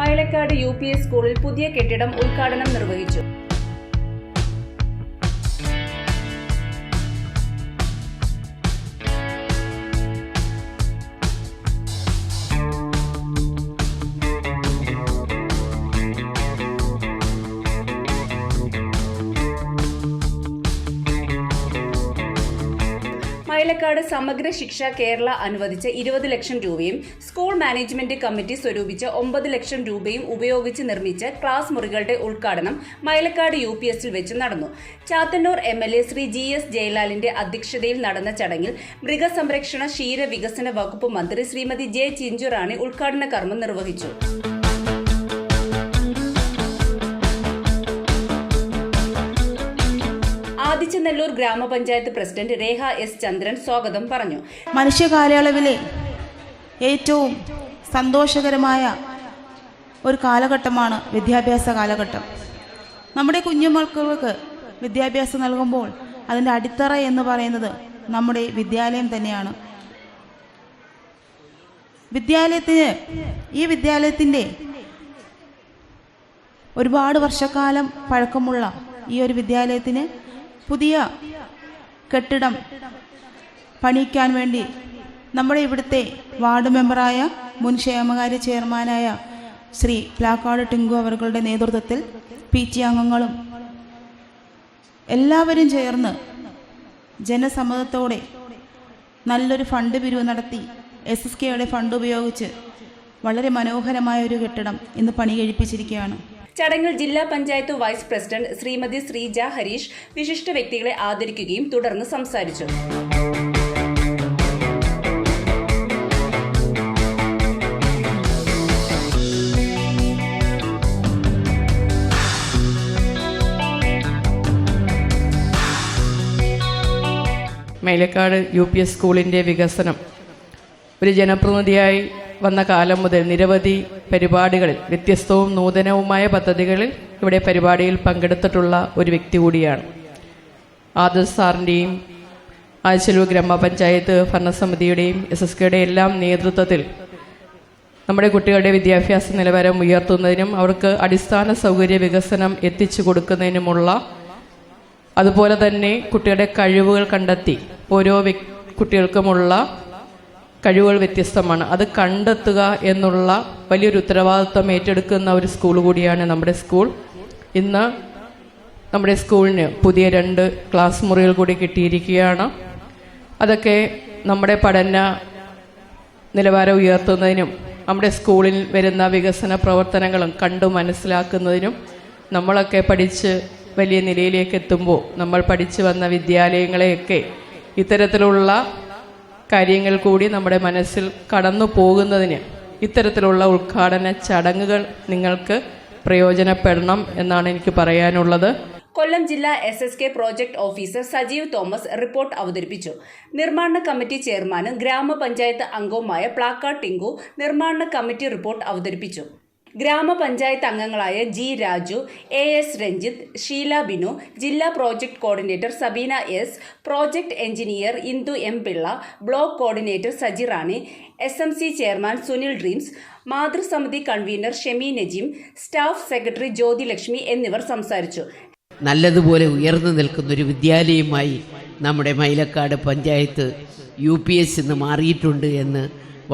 മയിലക്കാട് U P S സ്കൂളിൽ പുതിയ കെട്ടിടം ഉദ്ഘാടനം നിർവഹിച്ചു മയിലക്കാട് സമഗ്ര ശിക്ഷ കേരള അനുവദിച്ച ഇരുപത് ലക്ഷം രൂപയും സ്കൂൾ മാനേജ്മെന്റ് കമ്മിറ്റി സ്വരൂപിച്ച ഒമ്പത് ലക്ഷം രൂപയും ഉപയോഗിച്ച് നിർമ്മിച്ച ക്ലാസ് മുറികളുടെ ഉദ്ഘാടനം മയിലക്കാട് യു പി എസിൽ വെച്ച് നടന്നു. Chathannoor M L A Shri G S ജയലാലിന്റെ അധ്യക്ഷതയിൽ നടന്ന ചടങ്ങിൽ മൃഗസംരക്ഷണ ക്ഷീര വികസന വകുപ്പ് മന്ത്രി ശ്രീമതി ജെ ചിഞ്ചുറാണി ഉദ്ഘാടന കർമ്മം നിർവഹിച്ചു. ആദിച്ചനെല്ലൂർ ഗ്രാമപഞ്ചായത്ത് പ്രസിഡന്റ് രേഖ എസ് ചന്ദ്രൻ സ്വാഗതം പറഞ്ഞു. മനുഷ്യ കാലയളവിലെ ഏറ്റവും സന്തോഷകരമായ ഒരു കാലഘട്ടമാണ് വിദ്യാഭ്യാസ കാലഘട്ടം. നമ്മുടെ കുഞ്ഞുമക്കൾക്ക് വിദ്യാഭ്യാസം നൽകുമ്പോൾ അതിന്റെ അടിത്തറ എന്ന് പറയുന്നത് നമ്മുടെ വിദ്യാലയം തന്നെയാണ്. വിദ്യാലയത്തിന് ഈ വിദ്യാലയത്തിന്റെ ഒരുപാട് വർഷക്കാലം പഴക്കമുള്ള ഈ ഒരു വിദ്യാലയത്തിന് പുതിയ കെട്ടിടം പണിക്കാൻ വേണ്ടി നമ്മുടെ ഇവിടുത്തെ വാർഡ് മെമ്പറായ മുൻ ക്ഷേമകാര്യ ചെയർമാനായ ശ്രീ പ്ലാക്കാട് ടിങ്കു അവരുടെ നേതൃത്വത്തിൽ പി ടി അംഗങ്ങളും എല്ലാവരും ചേർന്ന് ജനസമ്മതത്തോടെ നല്ലൊരു ഫണ്ട് പിരിവ് നടത്തി എസ് എസ് കെയുടെ ഫണ്ട് ഉപയോഗിച്ച് വളരെ മനോഹരമായ ഒരു കെട്ടിടം ഇന്ന് പണി കഴിപ്പിച്ചിരിക്കുകയാണ്. ചടങ്ങിൽ ജില്ലാ പഞ്ചായത്ത് വൈസ് പ്രസിഡന്റ് ശ്രീമതി ശ്രീജ ഹരീഷ് വിശിഷ്ട വ്യക്തികളെ ആദരിക്കുകയും തുടർന്ന് സംസാരിച്ചു. മേലക്കാട് യു പി എസ് സ്കൂളിന്റെ വികസനം. ഒരു ജനപ്രതിനിധിയായി വന്ന കാലം മുതൽ നിരവധി പരിപാടികളിൽ വ്യത്യസ്തവും നൂതനവുമായ പദ്ധതികളിൽ ഇവിടെ പരിപാടിയിൽ പങ്കെടുത്തിട്ടുള്ള ഒരു വ്യക്തി കൂടിയാണ്. ആദർ സാറിന്റെയും ആഴ്ചലൂർ ഗ്രാമപഞ്ചായത്ത് ഭരണസമിതിയുടെയും എസ് എസ് കെയുടെ എല്ലാം നേതൃത്വത്തിൽ നമ്മുടെ കുട്ടികളുടെ വിദ്യാഭ്യാസ നിലവാരം ഉയർത്തുന്നതിനും അവർക്ക് അടിസ്ഥാന സൗകര്യ വികസനം എത്തിച്ചു കൊടുക്കുന്നതിനുമുള്ള അതുപോലെ തന്നെ കുട്ടികളുടെ കഴിവുകൾ കണ്ടെത്തി ഓരോ കുട്ടികൾക്കുമുള്ള കഴിവുകൾ വ്യത്യസ്തമാണ്. അത് കണ്ടെത്തുക എന്നുള്ള വലിയൊരു ഉത്തരവാദിത്വം ഏറ്റെടുക്കുന്ന ഒരു സ്കൂൾ കൂടിയാണ് നമ്മുടെ സ്കൂൾ. ഇന്ന് നമ്മുടെ സ്കൂളിന് പുതിയ രണ്ട് ക്ലാസ് മുറികൾ കൂടി കിട്ടിയിരിക്കുകയാണ്. അതൊക്കെ നമ്മുടെ പഠന നിലവാരം ഉയർത്തുന്നതിനും നമ്മുടെ സ്കൂളിൽ വരുന്ന വികസന പ്രവർത്തനങ്ങളും കണ്ടു മനസ്സിലാക്കുന്നതിനും നമ്മളൊക്കെ പഠിച്ച് വലിയ നിലയിലേക്ക് എത്തുമ്പോൾ നമ്മൾ പഠിച്ചു വന്ന വിദ്യാലയങ്ങളെയൊക്കെ ഇത്തരത്തിലുള്ള കാര്യങ്ങൾ കൂടി നമ്മുടെ മനസ്സിൽ കടന്നു പോകുന്നതിന് ഇത്തരത്തിലുള്ള ഉദ്ഘാടന ചടങ്ങുകൾ നിങ്ങൾക്ക് പ്രയോജനപ്പെടണം എന്നാണ് എനിക്ക് പറയാനുള്ളത്. കൊല്ലം ജില്ലാ S S K project officer Sajeev Thomas report അവതരിപ്പിച്ചു. നിർമ്മാണ കമ്മിറ്റി ചെയർമാനും ഗ്രാമപഞ്ചായത്ത് അംഗവുമായ പ്ലാക്കാർ ടിങ്കു നിർമ്മാണ കമ്മിറ്റി റിപ്പോർട്ട് അവതരിപ്പിച്ചു. ഗ്രാമപഞ്ചായത്ത് അംഗങ്ങളായ G Raju A S Ranjith Sheela Binu ജില്ലാ project coordinator Sabeena S project engineer Indu M Pillai block coordinator Saji Rani S M C chairman Sunil dreams മാതൃസമിതി convener Shemi Najeem staff secretary Jyothilakshmi എന്നിവർ സംസാരിച്ചു. നല്ലതുപോലെ ഉയർന്നു നിൽക്കുന്ന ഒരു വിദ്യാലയമായി നമ്മുടെ Mylakkad panchayat U P S ഇന്ന് മാറിയിട്ടുണ്ട് എന്ന്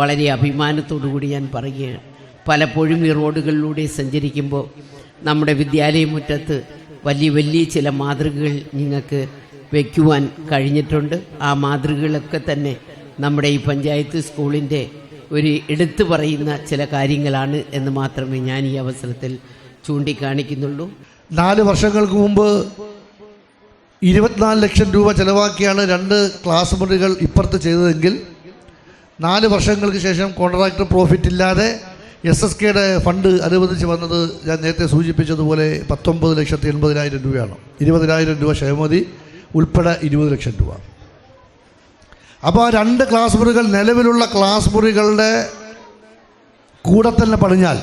വളരെ അഭിമാനത്തോടു കൂടി ഞാൻ പറയുകയാണ്. പലപ്പോഴും ഈ റോഡുകളിലൂടെ സഞ്ചരിക്കുമ്പോൾ നമ്മുടെ വിദ്യാലയമുറ്റത്ത് വലിയ വലിയ ചില മാതൃകകൾ നിങ്ങൾക്ക് വയ്ക്കുവാൻ കഴിഞ്ഞിട്ടുണ്ട്. ആ മാതൃകകളൊക്കെ തന്നെ നമ്മുടെ ഈ പഞ്ചായത്ത് സ്കൂളിന്റെ ഒരു എടുത്തു പറയുന്ന ചില കാര്യങ്ങളാണ് എന്ന് മാത്രമേ ഞാൻ ഈ അവസരത്തിൽ ചൂണ്ടിക്കാണിക്കുന്നുള്ളൂ. നാല് വർഷങ്ങൾക്ക് മുമ്പ് ഇരുപത്തിനാല് ലക്ഷം രൂപ ചെലവാക്കിയാണ് രണ്ട് ക്ലാസ് മുറികൾ ഇപ്പുറത്ത് ചെയ്തതെങ്കിൽ നാല് വർഷങ്ങൾക്ക് ശേഷം കോൺട്രാക്ടർ പ്രോഫിറ്റ് ഇല്ലാതെ എസ് എസ് കെയുടെ ഫണ്ട് അനുവദിച്ച് വന്നത് ഞാൻ നേരത്തെ സൂചിപ്പിച്ചതുപോലെ പത്തൊമ്പത് ലക്ഷത്തി എൺപതിനായിരം രൂപയാണ്. ഇരുപതിനായിരം രൂപ ക്ഷേമതി ഉൾപ്പെടെ ഇരുപത് ലക്ഷം രൂപ. അപ്പോൾ ആ രണ്ട് ക്ലാസ് മുറികൾ നിലവിലുള്ള ക്ലാസ് മുറികളുടെ കൂടെ തന്നെ പണിഞ്ഞാൽ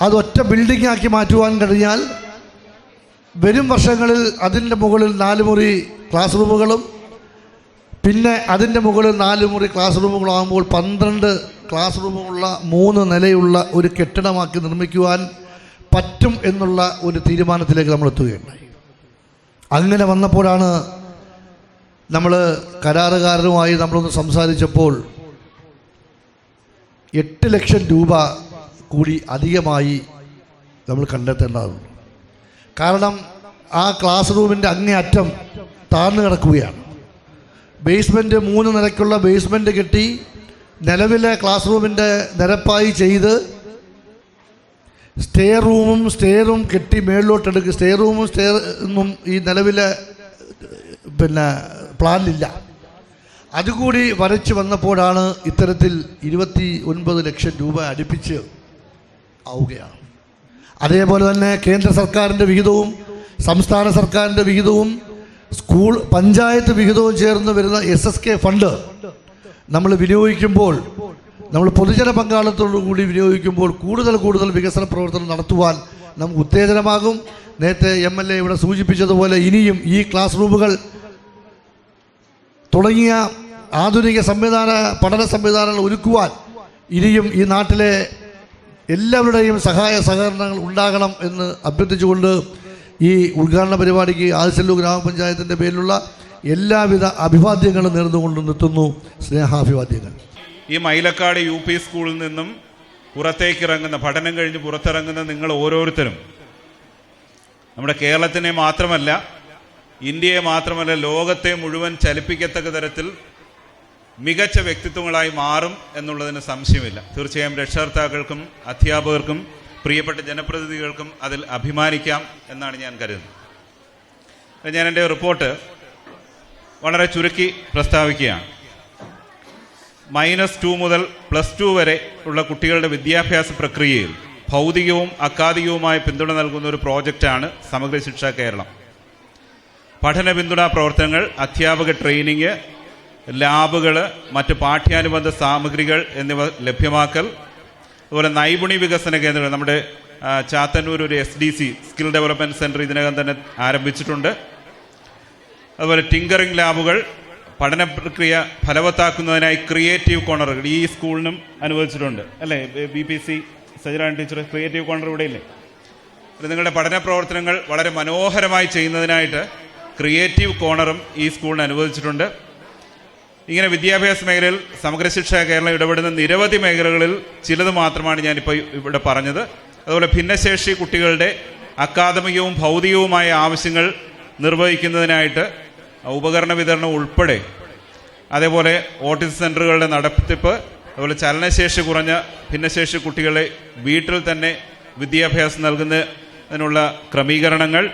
അത് ഒറ്റ ബിൽഡിംഗ് ആക്കി മാറ്റുവാൻ കഴിഞ്ഞാൽ വരും വർഷങ്ങളിൽ അതിന്റെ മുകളിൽ നാല് മുറി ക്ലാസ് റൂമുകളും പിന്നെ അതിന്റെ മുകളിൽ നാല് മുറി ക്ലാസ് റൂമുകളാകുമ്പോൾ പന്ത്രണ്ട് ക്ലാസ് റൂമുള്ള മൂന്ന് നിലയുള്ള ഒരു കെട്ടിടമാക്കി നിർമ്മിക്കുവാൻ പറ്റും എന്നുള്ള ഒരു തീരുമാനത്തിലേക്ക് നമ്മൾ എത്തുകയുണ്ടായി. അങ്ങനെ വന്നപ്പോഴാണ് നമ്മൾ കരാറുകാരനുമായി നമ്മളൊന്ന് സംസാരിച്ചപ്പോൾ എട്ട് ലക്ഷം രൂപ കൂടി അധികമായി നമ്മൾ കണ്ടെത്തേണ്ടതാണ് കാരണം ആ ക്ലാസ് റൂമിന്റെ അങ്ങേയറ്റം താഴ്ന്നു കിടക്കുകയാണ്. ബേസ്മെന്റ് മൂന്ന് നിലയ്ക്കുള്ള ബേസ്മെന്റ് കെട്ടി നിലവിലെ ക്ലാസ് റൂമിന്റെ നിരപ്പായി ചെയ്ത് സ്റ്റേ റൂമും സ്റ്റെയറും കെട്ടി മേളിലോട്ടെടുക്കുക സ്റ്റേ റൂമും സ്റ്റെയറും ഈ നിലവിലെ പിന്നെ പ്ലാനിലില്ല അതുകൂടി വരച്ച് വന്നപ്പോഴാണ് ഇത്തരത്തിൽ ഇരുപത്തി ഒൻപത് ലക്ഷം രൂപ അടുപ്പിച്ച് ആവുകയാണ്. അതേപോലെ തന്നെ കേന്ദ്ര സർക്കാരിന്റെ വിഹിതവും സംസ്ഥാന സർക്കാരിന്റെ വിഹിതവും സ്കൂൾ പഞ്ചായത്ത് വിഹിതവും ചേർന്ന് വരുന്ന എസ് എസ് കെ ഫണ്ട് നമ്മൾ വിനിയോഗിക്കുമ്പോൾ നമ്മൾ പൊതുജന പങ്കാളിത്തോടു കൂടി വിനിയോഗിക്കുമ്പോൾ കൂടുതൽ കൂടുതൽ വികസന പ്രവർത്തനം നടത്തുവാൻ നമുക്ക് ഉത്തേജനമാകും. നേരത്തെ എം എൽ എ ഇവിടെ സൂചിപ്പിച്ചതുപോലെ ഇനിയും ഈ ക്ലാസ് റൂമുകൾ തുടങ്ങിയ ആധുനിക സംവിധാന പഠന സംവിധാനങ്ങൾ ഒരുക്കുവാൻ ഇനിയും ഈ നാട്ടിലെ എല്ലാവരുടെയും സഹായ സഹകരണങ്ങൾ ഉണ്ടാകണം എന്ന് അഭ്യർത്ഥിച്ചുകൊണ്ട് ഈ ഉദ്ഘാടന പരിപാടിക്ക് ആദിശല്ലു ഗ്രാമപഞ്ചായത്തിന്റെ പേരിലുള്ള എല്ലാവിധ അഭിവാദ്യങ്ങളും നേർന്നുകൊണ്ട് നിർത്തുന്നു സ്നേഹാഭിവാദ്യങ്ങൾ. ഈ മൈലക്കാട് യു പി സ്കൂളിൽ നിന്നും പുറത്തേക്ക് ഇറങ്ങുന്ന പഠനം കഴിഞ്ഞ് പുറത്തിറങ്ങുന്ന നിങ്ങൾ ഓരോരുത്തരും നമ്മുടെ കേരളത്തിനെ മാത്രമല്ല ഇന്ത്യയെ മാത്രമല്ല ലോകത്തെ മുഴുവൻ ചലിപ്പിക്കത്തക്ക തരത്തിൽ മികച്ച വ്യക്തിത്വങ്ങളായി മാറും എന്നുള്ളതിന് സംശയമില്ല. തീർച്ചയായും രക്ഷകർത്താക്കൾക്കും അധ്യാപകർക്കും പ്രിയപ്പെട്ട ജനപ്രതിനിധികൾക്കും അതിൽ അഭിമാനിക്കാം എന്നാണ് ഞാൻ കരുതുന്നത്. ഞാൻ എന്റെ റിപ്പോർട്ട് വളരെ ചുരുക്കി പ്രസ്താവിക്കുകയാണ്. മൈനസ് ടു മുതൽ പ്ലസ് ടു വരെ ഉള്ള കുട്ടികളുടെ വിദ്യാഭ്യാസ പ്രക്രിയയിൽ ഭൗതികവും അക്കാദികവുമായ പിന്തുണ നൽകുന്ന ഒരു പ്രോജക്റ്റാണ് സമഗ്ര ശിക്ഷ കേരളം. പഠന പിന്തുണാ പ്രവർത്തനങ്ങൾ അധ്യാപക ട്രെയിനിങ് ലാബുകൾ മറ്റ് പാഠ്യാനുബന്ധ സാമഗ്രികൾ എന്നിവ ലഭ്യമാക്കൽ അതുപോലെ നൈപുണി വികസന കേന്ദ്രങ്ങൾ. നമ്മുടെ ചാത്തന്നൂർ ഒരു S D C skill development centre ഇതിനകം തന്നെ ആരംഭിച്ചിട്ടുണ്ട്. അതുപോലെ ടിങ്കറിംഗ് ലാബുകൾ പഠന പ്രക്രിയ ഫലവത്താക്കുന്നതിനായി ക്രിയേറ്റീവ് കോർണറുകൾ. ഈ സ്കൂളിനും അനുവദിച്ചിട്ടുണ്ട്. അല്ലേ? ബി പി സി സജറാൻ ടീച്ചർ ക്രിയേറ്റീവ് കോർണർ ഇവിടെ ഇല്ലേ? നിങ്ങളുടെ പഠന പ്രവർത്തനങ്ങൾ വളരെ മനോഹരമായി ചെയ്യുന്നതിനായിട്ട് ക്രിയേറ്റീവ് കോർണറും ഈ സ്കൂളിന് അനുവദിച്ചിട്ടുണ്ട്. ഇങ്ങനെ വിദ്യാഭ്യാസ മേഖലയിൽ സമഗ്ര ശിക്ഷ കേരളം ഇടപെടുന്ന നിരവധി മേഖലകളിൽ ചിലത് മാത്രമാണ് ഞാനിപ്പോൾ ഇവിടെ പറഞ്ഞത്. അതുപോലെ ഭിന്നശേഷി കുട്ടികളുടെ അക്കാദമികവും ഭൗതികവുമായ ആവശ്യങ്ങൾ നിർവഹിക്കുന്നതിനായിട്ട് ഉപകരണ വിതരണം ഉൾപ്പെടെ. അതേപോലെ ഓട്ടിസം സെന്ററുകളുടെ നടത്തിപ്പ് അതുപോലെ ചലനശേഷി കുറഞ്ഞ ഭിന്നശേഷി കുട്ടികളെ വീട്ടിൽ തന്നെ വിദ്യാഭ്യാസം നൽകുന്നതിനുള്ള ക്രമീകരണങ്ങൾ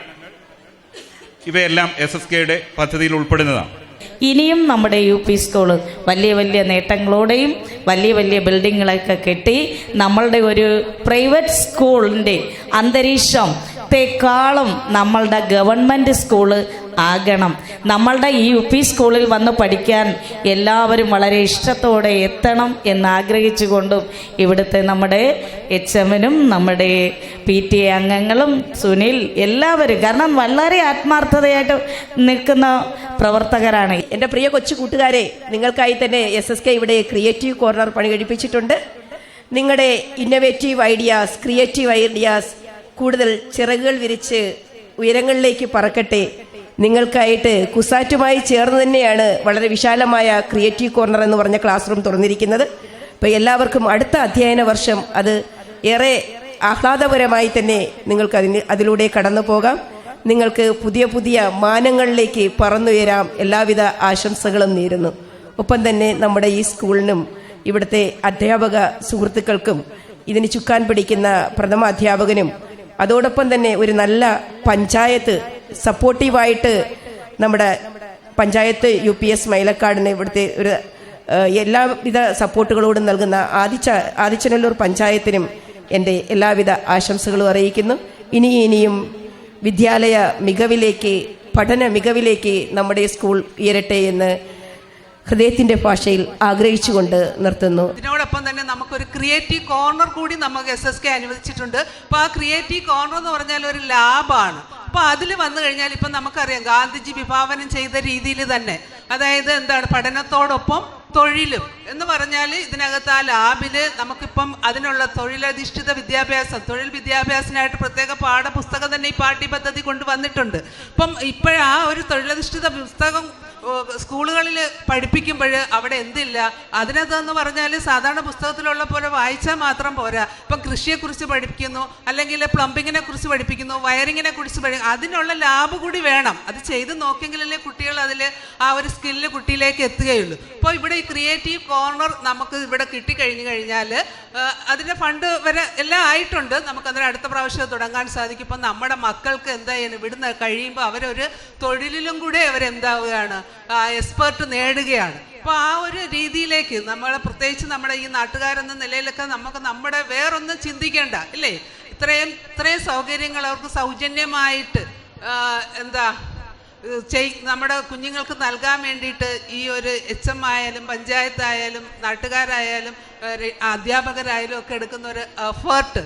ഇവയെല്ലാം എസ് എസ് കെയുടെ പദ്ധതിയിൽ ഉൾപ്പെടുന്നതാണ്. ഇനിയും നമ്മുടെ യു പി സ്കൂൾ വലിയ വലിയ നേട്ടങ്ങളോടെയും വലിയ വലിയ ബിൽഡിങ്ങുകളൊക്കെ കെട്ടി നമ്മളുടെ ഒരു പ്രൈവറ്റ് സ്കൂളിന്റെ അന്തരീക്ഷത്തെക്കാളും നമ്മളുടെ ഗവൺമെന്റ് സ്കൂൾ ആകണം. നമ്മളുടെ ഈ യു പി സ്കൂളിൽ വന്ന് പഠിക്കാൻ എല്ലാവരും വളരെ ഇഷ്ടത്തോടെ എത്തണം എന്നാഗ്രഹിച്ചുകൊണ്ടും ഇവിടുത്തെ നമ്മുടെ എച്ച് എമ്മിനും നമ്മുടെ പി ടി എ അംഗങ്ങളും സുനിൽ എല്ലാവരും കാരണം വളരെ ആത്മാർത്ഥതയായിട്ട് നിൽക്കുന്ന പ്രവർത്തകരാണ്. എന്റെ പ്രിയ കൊച്ചു കൂട്ടുകാരെ നിങ്ങൾക്കായി തന്നെ എസ് എസ് കെ ഇവിടെ ക്രിയേറ്റീവ് കോർണർ പണി കഴിപ്പിച്ചിട്ടുണ്ട്. നിങ്ങളുടെ ഇന്നവേറ്റീവ് ഐഡിയാസ് ക്രിയേറ്റീവ് ഐഡിയാസ് കൂടുതൽ ചിറകുകൾ വിരിച്ച് ഉയരങ്ങളിലേക്ക് പറക്കട്ടെ. നിങ്ങൾക്കായിട്ട് കുസാറ്റുമായി ചേർന്ന് തന്നെയാണ് വളരെ വിശാലമായ ക്രിയേറ്റീവ് കോർണർ എന്ന് പറഞ്ഞ ക്ലാസ് റൂം തുറന്നിരിക്കുന്നത്. അപ്പോൾ എല്ലാവർക്കും അടുത്ത അധ്യയന വർഷം അത് ഏറെ ആഹ്ലാദപരമായി തന്നെ നിങ്ങൾക്ക് അതിന് അതിലൂടെ കടന്നു പോകാം. നിങ്ങൾക്ക് പുതിയ പുതിയ മാനങ്ങളിലേക്ക് പറന്നുയരാം എല്ലാവിധ ആശംസകളും നേരുന്നു. ഒപ്പം തന്നെ നമ്മുടെ ഈ സ്കൂളിനും ഇവിടുത്തെ അധ്യാപക സുഹൃത്തുക്കൾക്കും ഇതിന് ചുക്കാൻ പിടിക്കുന്ന പ്രഥമ അധ്യാപകനും അതോടൊപ്പം തന്നെ ഒരു നല്ല പഞ്ചായത്ത് സപ്പോർട്ടീവായിട്ട് നമ്മുടെ പഞ്ചായത്ത് യു പി എസ് മൈലക്കാടിന് ഇവിടുത്തെ ഒരു എല്ലാവിധ സപ്പോർട്ടുകളോടും നൽകുന്ന ആദിച്ച ആദിച്ചനല്ലൂർ പഞ്ചായത്തിനും എന്റെ എല്ലാവിധ ആശംസകളും അറിയിക്കുന്നു. ഇനി ഇനിയും വിദ്യാലയ മികവിലേക്ക് പഠന മികവിലേക്ക് നമ്മുടെ സ്കൂൾ ഉയരട്ടെ എന്ന് ഹൃദയത്തിന്റെ ഭാഷയിൽ ആഗ്രഹിച്ചുകൊണ്ട് നിർത്തുന്നു. ഇതിനോടൊപ്പം തന്നെ നമുക്കൊരു ക്രിയേറ്റീവ് കോർണർ കൂടി നമുക്ക് എസ് എസ് കെ അനുവദിച്ചിട്ടുണ്ട്. അപ്പോൾ ആ ക്രിയേറ്റീവ് കോർണർ എന്ന് പറഞ്ഞാൽ ഒരു ലാബാണ്. അപ്പോൾ അതിൽ വന്നു കഴിഞ്ഞാൽ ഇപ്പം നമുക്കറിയാം ഗാന്ധിജി വിഭാവനം ചെയ്ത രീതിയിൽ തന്നെ. അതായത് എന്താണ് പഠനത്തോടൊപ്പം തൊഴിലും എന്ന് പറഞ്ഞാൽ ഇതിനകത്ത് ആ ലാബിൽ നമുക്കിപ്പം അതിനുള്ള തൊഴിലധിഷ്ഠിത വിദ്യാഭ്യാസം തൊഴിൽ വിദ്യാഭ്യാസത്തിനായിട്ട് പ്രത്യേക പാഠപുസ്തകം തന്നെ ഈ പാഠ്യപദ്ധതി കൊണ്ടുവന്നിട്ടുണ്ട് ഇപ്പം ഇപ്പോഴാ ഒരു തൊഴിലധിഷ്ഠിത പുസ്തകം സ്കൂളുകളിൽ പഠിപ്പിക്കുമ്പോൾ അവിടെ എന്തില്ല? അതിനകത്തെന്ന് പറഞ്ഞാൽ സാധാരണ പുസ്തകത്തിലുള്ള പോലെ വായിച്ചാൽ മാത്രം പോരാ. ഇപ്പം കൃഷിയെക്കുറിച്ച് പഠിപ്പിക്കുന്നു അല്ലെങ്കിൽ പ്ലംബിങ്ങിനെ കുറിച്ച് പഠിപ്പിക്കുന്നു വയറിങ്ങിനെ കുറിച്ച് പഠി അതിനുള്ള ലാബ് കൂടി വേണം. അത് ചെയ്ത് നോക്കിയെങ്കിലല്ലേ കുട്ടികൾ അതിൽ ആ ഒരു സ്കില്ല് കുട്ടിയിലേക്ക് എത്തുകയുള്ളൂ. അപ്പോൾ ഇവിടെ ഈ ക്രിയേറ്റീവ് കോർണർ നമുക്ക് ഇവിടെ കിട്ടിക്കഴിഞ്ഞു കഴിഞ്ഞാൽ അതിന്റെ ഫണ്ട് വരെ എല്ലാം ആയിട്ടുണ്ട്. നമുക്കതിന് അടുത്ത പ്രാവശ്യം തുടങ്ങാൻ സാധിക്കും. ഇപ്പം നമ്മുടെ മക്കൾക്ക് എന്താ ഇവിടുന്ന് കഴിയുമ്പോൾ അവരൊരു തൊഴിലിലും കൂടെ അവരെന്താവുകയാണ്? എക്സ്പേർട്ട് നേടുകയാണ്. അപ്പോൾ ആ ഒരു രീതിയിലേക്ക് നമ്മൾ പ്രത്യേകിച്ച് നമ്മുടെ ഈ നാട്ടുകാരെന്ന നിലയിലൊക്കെ നമുക്ക് നമ്മുടെ വേറൊന്നും ചിന്തിക്കേണ്ട ഇല്ലേ? ഇത്രയും ഇത്രയും സൗകര്യങ്ങൾ അവർക്ക് സൗജന്യമായിട്ട് എന്താ ചെയ് നമ്മുടെ കുഞ്ഞുങ്ങൾക്ക് നൽകാൻ വേണ്ടിയിട്ട് ഈ ഒരു എച്ച് എം ആയാലും പഞ്ചായത്തായാലും നാട്ടുകാരായാലും അധ്യാപകരായാലും ഒക്കെ എടുക്കുന്ന ഒരു എഫേർട്ട്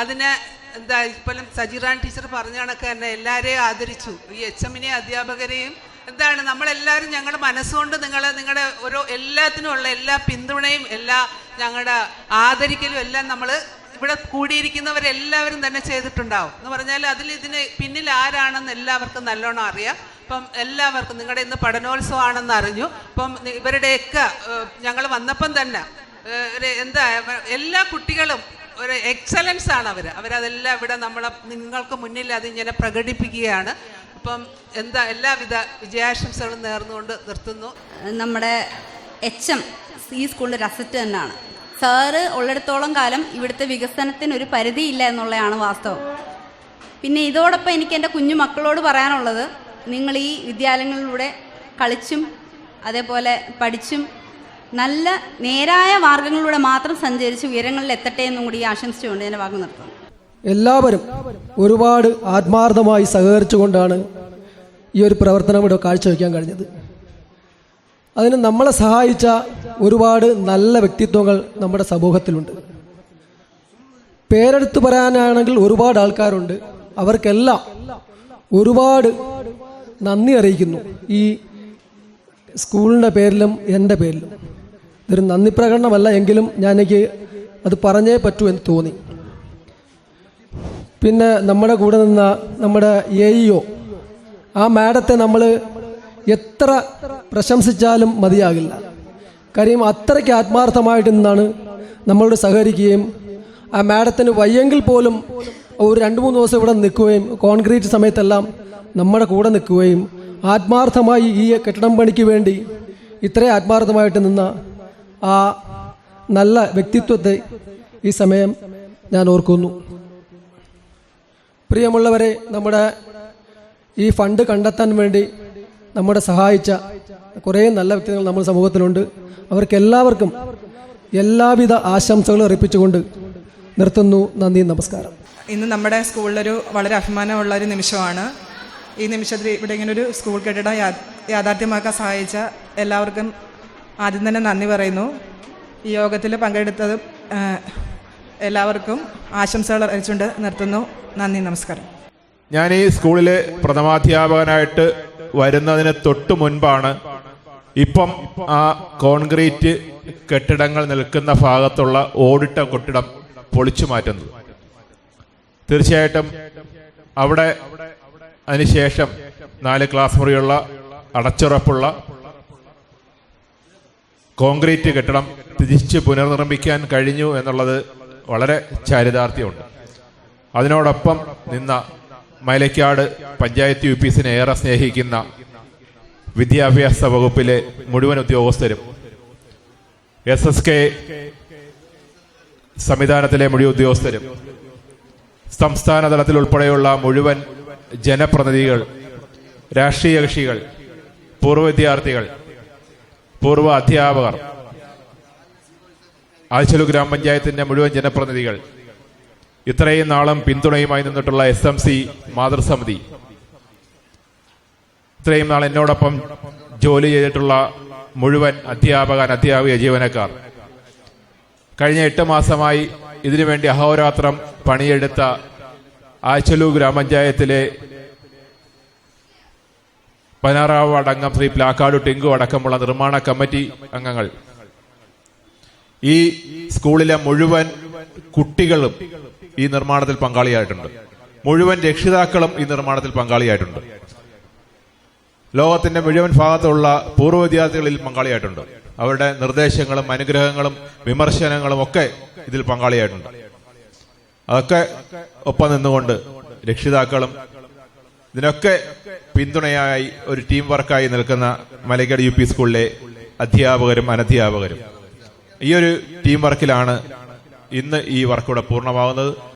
അതിനെ എന്താ ഇപ്പോഴും സജിറാൻ ടീച്ചർ പറഞ്ഞ കണക്ക് തന്നെ എല്ലാവരെയും ആദരിച്ചു. ഈ എച്ച് എമ്മിനെയും അധ്യാപകരെയും എന്താണ്? നമ്മളെല്ലാവരും ഞങ്ങളുടെ മനസ്സുകൊണ്ട് നിങ്ങൾ നിങ്ങളുടെ ഓരോ എല്ലാത്തിനും ഉള്ള എല്ലാ പിന്തുണയും എല്ലാ ഞങ്ങളുടെ ആദരിക്കലും എല്ലാം നമ്മൾ ഇവിടെ കൂടിയിരിക്കുന്നവരെല്ലാവരും തന്നെ ചെയ്തിട്ടുണ്ടാവും. എന്ന് പറഞ്ഞാൽ അതിൽ ഇതിന് പിന്നിൽ ആരാണെന്ന് എല്ലാവർക്കും നല്ലോണം അറിയാം. അപ്പം എല്ലാവർക്കും നിങ്ങളുടെ ഇന്ന് പഠനോത്സവമാണെന്ന് അറിഞ്ഞു. അപ്പം ഇവരുടെയൊക്കെ ഞങ്ങൾ വന്നപ്പം തന്നെ ഒരു എന്താ എല്ലാ കുട്ടികളും ഒരു എക്സലൻസ് ആണ് അവർ അവരതെല്ലാം ഇവിടെ നമ്മളെ നിങ്ങൾക്ക് മുന്നിൽ അതിങ്ങനെ പ്രകടിപ്പിക്കുകയാണ്. അപ്പം എന്താ എല്ലാവിധ വിജയാശംസകളും നേർന്നുകൊണ്ട് നിർത്തുന്നു. നമ്മുടെ എച്ച് എം ഈ സ്കൂളിന്റെ ഒരു അസറ്റ് തന്നെയാണ്. സാറ് ഉള്ളിടത്തോളം കാലം ഇവിടുത്തെ വികസനത്തിന് ഒരു പരിധിയില്ല എന്നുള്ളതാണ് വാസ്തവം. പിന്നെ ഇതോടൊപ്പം എനിക്ക് എന്റെ കുഞ്ഞു മക്കളോട് പറയാനുള്ളത് നിങ്ങൾ ഈ വിദ്യാലയങ്ങളിലൂടെ കളിച്ചും അതേപോലെ പഠിച്ചും നല്ല നേരായ മാർഗങ്ങളിലൂടെ മാത്രം സഞ്ചരിച്ച് ഉയരങ്ങളിൽ എത്തട്ടെ എന്നും കൂടി ആശംസിച്ചുകൊണ്ട് ഞാൻ വാക്ക് നിർത്തുന്നു. എല്ലാവരും ഒരുപാട് ആത്മാർത്ഥമായി സഹകരിച്ചുകൊണ്ടാണ് ഈ ഒരു പ്രവർത്തനം ഇവിടെ കാഴ്ചവെക്കാൻ കഴിഞ്ഞത്. അതിന് നമ്മളെ സഹായിച്ച ഒരുപാട് നല്ല വ്യക്തിത്വങ്ങൾ നമ്മുടെ സമൂഹത്തിലുണ്ട്. പേരെടുത്ത് പറയാനാണെങ്കിൽ ഒരുപാട് ആൾക്കാരുണ്ട്. അവർക്കെല്ലാം ഒരുപാട് നന്ദി അറിയിക്കുന്നു. ഈ സ്കൂളിന്റെ പേരിലും എന്റെ പേരിലും. ഇതൊരു നന്ദി പ്രകടനമല്ല എങ്കിലും ഞാൻ എനിക്ക് അത് പറഞ്ഞേ പറ്റൂ എന്ന് തോന്നി. പിന്നെ നമ്മുടെ കൂടെ നിന്ന നമ്മുടെ എ ഇഒ ആ മാഡത്തെ നമ്മൾ എത്ര പ്രശംസിച്ചാലും മതിയാകില്ല. കാര്യം അത്രയ്ക്ക് ആത്മാർത്ഥമായിട്ട് നിന്നാണ് നമ്മളോട് സഹകരിക്കുകയും ആ മാഡത്തിന് വയ്യെങ്കിൽ പോലും ഒരു രണ്ട് മൂന്ന് ദിവസം ഇവിടെ നിൽക്കുകയും കോൺക്രീറ്റ് സമയത്തെല്ലാം നമ്മുടെ കൂടെ നിൽക്കുകയും ആത്മാർത്ഥമായി ഈ കെട്ടിടം പണിക്ക് വേണ്ടി ഇത്രയും ആത്മാർത്ഥമായിട്ട് നിന്ന ആ നല്ല വ്യക്തിത്വത്തെ ഈ സമയം ഞാൻ ഓർക്കുന്നു. പ്രിയമുള്ളവരെ നമ്മുടെ ഈ ഫണ്ട് കണ്ടെത്താൻ വേണ്ടി നമ്മുടെ സഹായിച്ച കുറേ നല്ല വ്യക്തികൾ നമ്മുടെ സമൂഹത്തിലുണ്ട്. അവർക്കെല്ലാവർക്കും എല്ലാവിധ ആശംസകളും അർപ്പിച്ചുകൊണ്ട് നിർത്തുന്നു. നന്ദി നമസ്കാരം. ഇന്ന് നമ്മുടെ സ്കൂളിലൊരു വളരെ അഭിമാനമുള്ള ഒരു നിമിഷമാണ്. ഈ നിമിഷത്തിൽ ഇവിടെ ഇങ്ങനെ ഒരു സ്കൂൾ കെട്ടിടം യാഥാർത്ഥ്യമാക്കാൻ സഹായിച്ച എല്ലാവർക്കും ആദ്യം തന്നെ നന്ദി പറയുന്നു. ഈ യോഗത്തിൽ പങ്കെടുത്തതും എല്ലാവർക്കും ആശംസകൾ അറിയിച്ചുകൊണ്ട് നിർത്തുന്നു. നന്ദി നമസ്കാരം. ഞാൻ ഈ സ്കൂളിലെ പ്രഥമാധ്യാപകനായിട്ട് വരുന്നതിന് തൊട്ടു മുൻപാണ് ഇപ്പം ആ കോൺക്രീറ്റ് കെട്ടിടങ്ങൾ നിൽക്കുന്ന ഭാഗത്തുള്ള ഓടിട്ട കെട്ടിടം പൊളിച്ചു മാറ്റുന്നത്. തീർച്ചയായിട്ടും അവിടെ അതിനുശേഷം നാല് ക്ലാസ് മുറിയുള്ള അടച്ചുറപ്പുള്ള കോൺക്രീറ്റ് കെട്ടിടം തിരിച്ച് പുനർനിർമ്മിക്കാൻ കഴിഞ്ഞു എന്നുള്ളത് വളരെ ചാരിതാർത്ഥ്യമുണ്ട്. അതിനോടൊപ്പം നിന്ന മൈലക്കാട് പഞ്ചായത്ത് യു പി ഏറെ സ്നേഹിക്കുന്ന വിദ്യാഭ്യാസ വകുപ്പിലെ മുഴുവൻ ഉദ്യോഗസ്ഥരും എസ് എസ് കെ സംവിധാനത്തിലെ മുഴുവൻ ഉദ്യോഗസ്ഥരും സംസ്ഥാന തലത്തിൽ ഉൾപ്പെടെയുള്ള മുഴുവൻ ജനപ്രതിനിധികൾ രാഷ്ട്രീയ കക്ഷികൾ പൂർവ വിദ്യാർത്ഥികൾ പൂർവ അധ്യാപകർ ആഴ്ചലു ഗ്രാമപഞ്ചായത്തിന്റെ മുഴുവൻ ജനപ്രതിനിധികൾ. ഇത്രയും നാളും പിന്തുണയുമായി നിന്നിട്ടുള്ള എസ് എം സി മാതൃസമിതി. ഇത്രയും നാൾ എന്നോടൊപ്പം ജോലി ചെയ്തിട്ടുള്ള മുഴുവൻ അധ്യാപക അധ്യാപിക ജീവനക്കാർ. കഴിഞ്ഞ എട്ട് മാസമായി ഇതിനുവേണ്ടി അഹോരാത്രം പണിയെടുത്ത ആച്ചലു ഗ്രാമപഞ്ചായത്തിലെ പതിനാറാം വാർഡ് ശ്രീ പ്ലാക്കാട് ടിങ്കു അടക്കമുള്ള നിർമ്മാണ കമ്മിറ്റി അംഗങ്ങൾ. ഈ സ്കൂളിലെ മുഴുവൻ കുട്ടികളും ഈ നിർമ്മാണത്തിൽ പങ്കാളിയായിട്ടുണ്ട്. മുഴുവൻ രക്ഷിതാക്കളും ഈ നിർമ്മാണത്തിൽ പങ്കാളിയായിട്ടുണ്ട്. ലോകത്തിന്റെ മുഴുവൻ ഭാഗത്തുള്ള പൂർവ വിദ്യാർത്ഥികളിൽ പങ്കാളിയായിട്ടുണ്ട്. അവരുടെ നിർദ്ദേശങ്ങളും അനുഗ്രഹങ്ങളും വിമർശനങ്ങളും ഒക്കെ ഇതിൽ പങ്കാളിയായിട്ടുണ്ട്. അതൊക്കെ ഒപ്പം നിന്നുകൊണ്ട് രക്ഷിതാക്കളും ഇതിനൊക്കെ പിന്തുണയായി ഒരു ടീം വർക്കായി നിൽക്കുന്ന മലയ്ക്കട് യു പി സ്കൂളിലെ അധ്യാപകരും അനധ്യാപകരും ഈ ഒരു ടീം വർക്കിലാണ് ഇന്ന് ഈ വർക്കിവിടെ പൂർണമാകുന്നത്